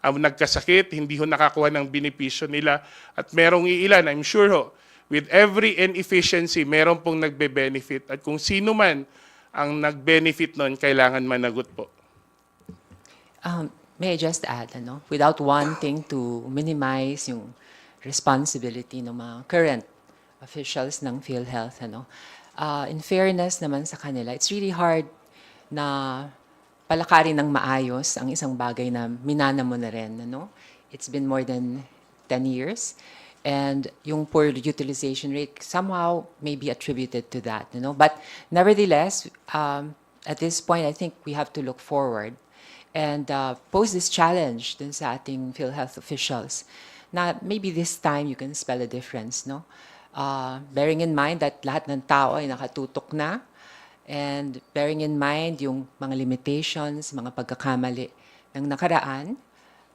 ang nagkasakit, hindi ho nakakuha ng benepisyo nila. At merong iilan, I'm sure ho, with every inefficiency, meron pong nagbe-benefit. At kung sino man ang nag-benefit nun, kailangan managot po. Um, may I just add, ano, without wanting to minimize yung responsibility ng mga current officials ng PhilHealth, ano, uh, in fairness naman sa kanila, it's really hard na palakarin ng maayos ang isang bagay na minana mo na rin, ano. It's been more than 10 years. And yung poor utilization rate somehow may be attributed to that, you know. But nevertheless, um, at this point, I think we have to look forward and uh, pose this challenge dun sa ating PhilHealth officials na maybe this time you can spell a difference, no? Uh, bearing in mind that lahat ng tao ay nakatutok na and bearing in mind yung mga limitations, mga pagkakamali ng nakaraan,